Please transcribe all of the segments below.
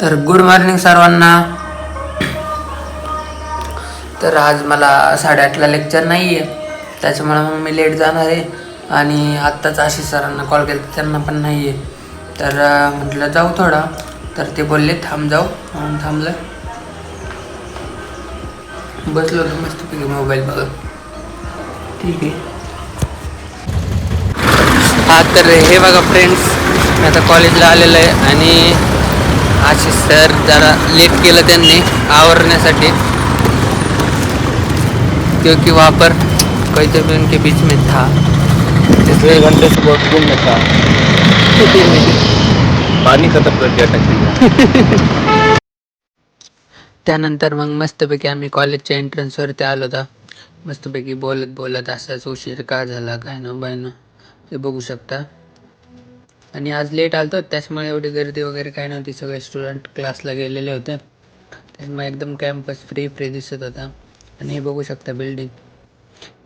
तर good morning सर्वांना. तर आज मला साडेआठला लेक्चर नाही आहे त्याच्यामुळे मग मी लेट जाणार आहे. आणि आत्ताच आशिष सरांना कॉल केला त्यांना पण नाही आहे तर म्हटलं जाऊ थोडा. तर ते बोलले थांब जाऊ. म्हणून थांबलं. बसलो होतो मस्तपैकी मोबाईल बघत. ठीक आहे. हा तर हे बघा फ्रेंड्स मी आता कॉलेजला आलेलं आहे आणि आशिष सर जरा लेट केलं त्यांनी आवरण्यासाठी. क्योंकि वहाँ पर कई तो भी उनके बीच में था. डेढ़ घंटे से बहुत घूम में था. पानी खत्म कर दिया टंकी त्यानंतर मग मस्तपैकी आम्ही कॉलेजच्या एंट्रन्सवरती आलो होता मस्तपैकी बोलत बोलत असाच उशीर का झाला काय ना बाय ना. ते बघू शकता. आणि आज लेट आलतो त्याच्यामुळे एवढी गर्दी वगैरे काय नव्हती. सगळे स्टुडंट क्लासला गेलेले होते. त्यामुळे एकदम कॅम्पस फ्री फ्री दिसत होता. आणि हे बघू शकता बिल्डिंग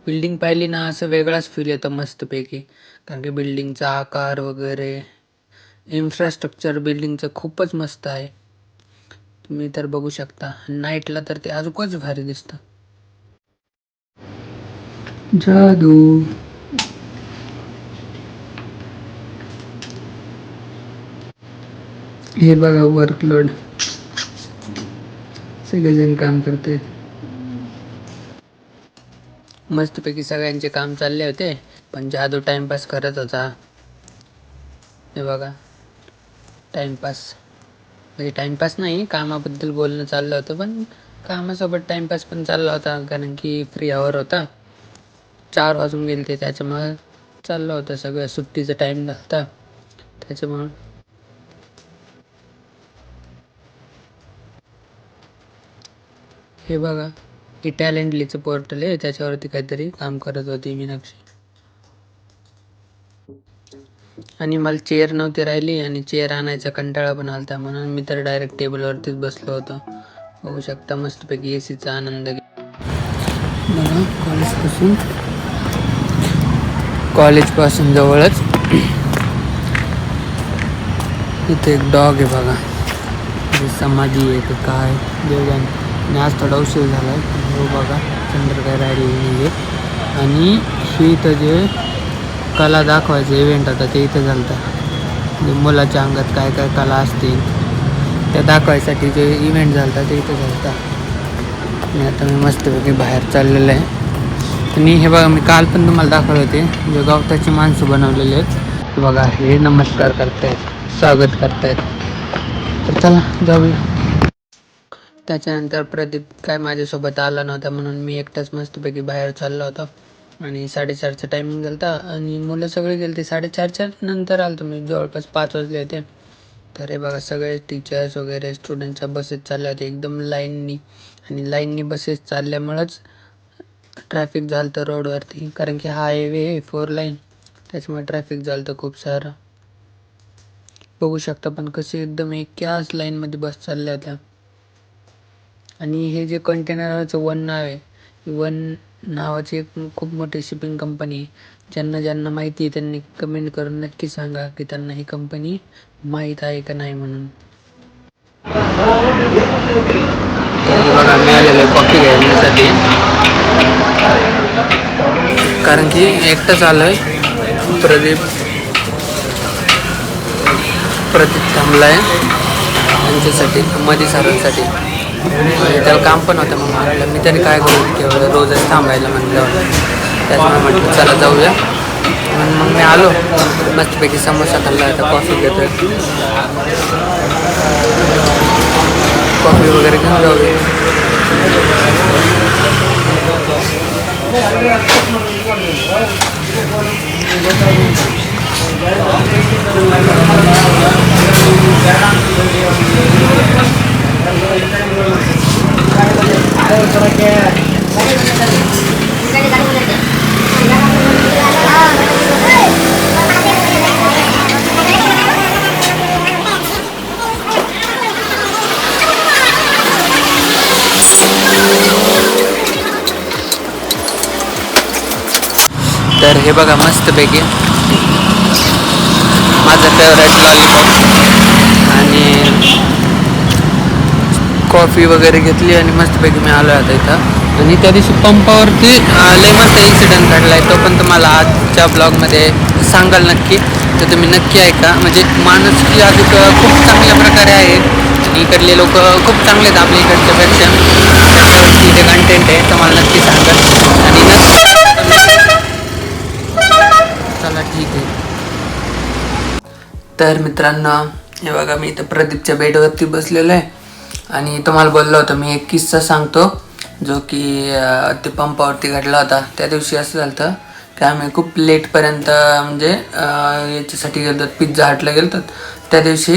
बिल्डिंग पाहिली ना असं वेगळाच फील येतं मस्तपैकी. कारण की बिल्डिंगचा आकार वगैरे इन्फ्रास्ट्रक्चर बिल्डिंगचं खूपच मस्त आहे. तुम्ही तर बघू शकता. नाईटला तर ते अजूनच भारी दिसतं. जादू. हे बघा वर्कलोड सगळेजण काम करते मस्तपैकी सगळ्यांचे काम चालले होते पण जादू टाइमपास करत होता. हे बघा टाइमपास. म्हणजे टाइमपास नाही कामाबद्दल बोलणं चाललं होतं पण कामासोबत टाइमपास पण चालला होता कारण की फ्री आवर होता. चार वाजून गेले ते त्याच्यामुळं चाललं होतं सगळं सुट्टीचा टाईम होता त्याच्यामुळं हे बघा हे टॅलेंटलीचं पोर्टल आहे. त्याच्यावरती काहीतरी काम करत होती मीनाक्षी. आणि मला चेअर नव्हती राहिली आणि चेअर आणायचा कंटाळा पण आलता. म्हणून मी तर डायरेक्ट टेबलवरतीच बसलो होतो. बघू शकता मस्तपैकी ए सीचा आनंद घे बघा कॉलेजपासून कॉलेजपासून जवळच. इथे एक डॉग आहे बघा. समाधी आहे का काय? देवदान आणि आज थोडा उशीर झाला आहे हो बघा चंद्रकाय राहिली म्हणजे आणि हे इथं जे कला दाखवायचं इव्हेंट होता ते इथं झालं म्हणजे मुलाच्या अंगात काय काय कला असतील त्या दाखवायसाठी जे इव्हेंट झालं होता ते इथं झालं होता आणि आता मी मस्तपैकी बाहेर चाललेलं आहे. आणि हे बघा मी काल पण तुम्हाला दाखवले होते जे गवताची माणसं बनवलेली आहेत. बघा हे नमस्कार करतायत स्वागत करतायत. तर चला जाऊया. त्याच्यानंतर प्रदीप काय माझ्यासोबत आला नव्हता म्हणून मी एकटाच मस्तपैकी बाहेर चाललो होतो. आणि साडेचारचं टायमिंग झालं होता आणि मुलं सगळे गेले ते साडेचारच्या नंतर आलो तुम्ही जवळपास पाच वाजले होते. तर हे बघा सगळे टीचर्स वगैरे स्टुडंटच्या बसेस चालल्या होत्या. एकदम लाईननी आणि लाईननी बसेस चालल्यामुळंच ट्रॅफिक झालं होतं रोडवरती कारण की हा हायवे आहे फोर लाईन त्याच्यामुळे ट्रॅफिक झालं होतं खूप सारं. बघू शकता पण कसे एकदम एकाच लाईनमध्ये बस चालल्या होत्या. आणि हे जे कंटेनरचं वन नाव आहे वन नावाची एक खूप मोठी शिपिंग कंपनी आहे. ज्यांना ज्यांना माहिती आहे त्यांनी कमेंट करून नक्की सांगा की त्यांना ही कंपनी माहीत आहे का नाही म्हणून. आम्ही मी आलेलो कॉफी घेण्यासाठी. कारण की एकटाच आलोय. प्रदीप. प्रदीप थांबलाय. त्यांच्यासाठी मधी सरांसाठी त्याला काम पण होतं मग म्हटलं मी तरी काय करू केवळ रोजच थांबायला म्हटलं त्याच्यामुळे म्हटलं चला जाऊया. मग मी आलो. मस्तपैकी समोसा खाल्ला आता कॉफी घेतो कॉफी वगैरे घेऊन जाऊया. तर हे बघा मस्तपैकी माझं फेवरेट लॉलीपॉप आणि कॉफी वगैरे घेतली आणि मस्तपैकी मी आलो आता इथं. आणि त्या दिवशी पंपावरती लय मस्त इन्सिडेंट घडला आहे तो पण तुम्हाला आजच्या ब्लॉगमध्ये सांगाल नक्की. तर तुम्ही नक्की ऐका. म्हणजे माणूस की आज खूप चांगल्या प्रकारे आहे. इकडले लोक खूप चांगले आहेत आपल्या इकडच्या पेक्षा. त्याच्यावरती जे कंटेंट आहे तर मला नक्की सांगाल आणि नक्की चला ठीक आहे. तर मित्रांनो हे बघा मी इथं प्रदीपच्या बेडवरती बसलेलो आहे. आणि तुम्हाला बोललो होतो मी एक किस्सा सांगतो जो की ते पंपावरती घडला होता. त्या दिवशी असं झालं होतं की आम्ही खूप लेटपर्यंत म्हणजे याच्यासाठी गेलो पिझ्झा हटला गेलो त्या दिवशी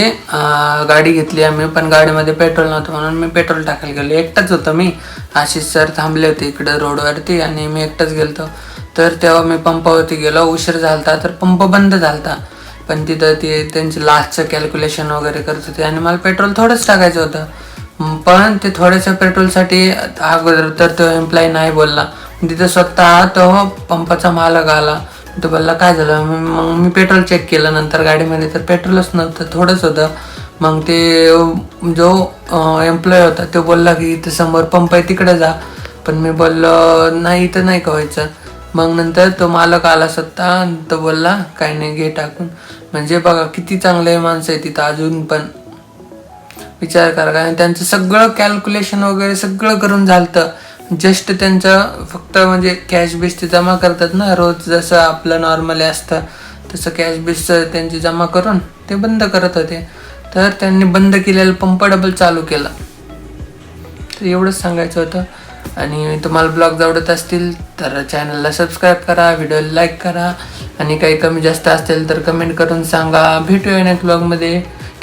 गाडी घेतली आम्ही पण गाडीमध्ये पेट्रोल नव्हतं म्हणून मी पेट्रोल टाकायला गेलो. एकटाच होतो मी. आशिष सर थांबले होते इकडं रोडवरती आणि मी एकटाच गेलो तर तेव्हा मी पंपावरती गेलो उशीर झालता तर पंप बंद झालता. पण तिथं ते त्यांचे लास्टचं कॅल्क्युलेशन वगैरे करत होते आणि मला पेट्रोल थोडंच टाकायचं होतं. पण ते थोड्याशा पेट्रोलसाठी अगोदर तर तो एम्प्लॉई नाही बोलला. तिथं स्वतः तो पंपाचा मालक आला. तो बोलला काय झालं? मग मग मी पेट्रोल चेक केलं. नंतर गाडीमध्ये तर पेट्रोलच नव्हतं थोडंच होतं. मग ते जो एम्प्लॉय होता तो बोलला की इथं समोर पंप आहे तिकडे जा. पण मी बोललो नाही इथं नाही का व्हायचं मग नंतर तो मालक आला स्वतः. तो बोलला काही नाही घे टाकून. म्हणजे बघा किती चांगले माणसं आहे तिथं अजून पण. विचार करा. कारण त्यांचं सगळं कॅल्क्युलेशन वगैरे सगळं करून झालतं. जस्ट त्यांचं फक्त म्हणजे कॅश बेस ते जमा करतात ना. रोज जसं आपलं नॉर्मली असतं तसं कॅश बेस त्यांची जमा करून ते बंद करत होते. तर त्यांनी बंद केलेला पंप डबल चालू केला. तर एवढंच सांगायचं होतं. आणि तुम्हाला ब्लॉग आवडत असतील तर चॅनलला सबस्क्राईब करा व्हिडिओला लाईक करा. आणि काही कमी जास्त असतील तर कमेंट करून सांगा. भेटूया नेक्स्ट ब्लॉगमध्ये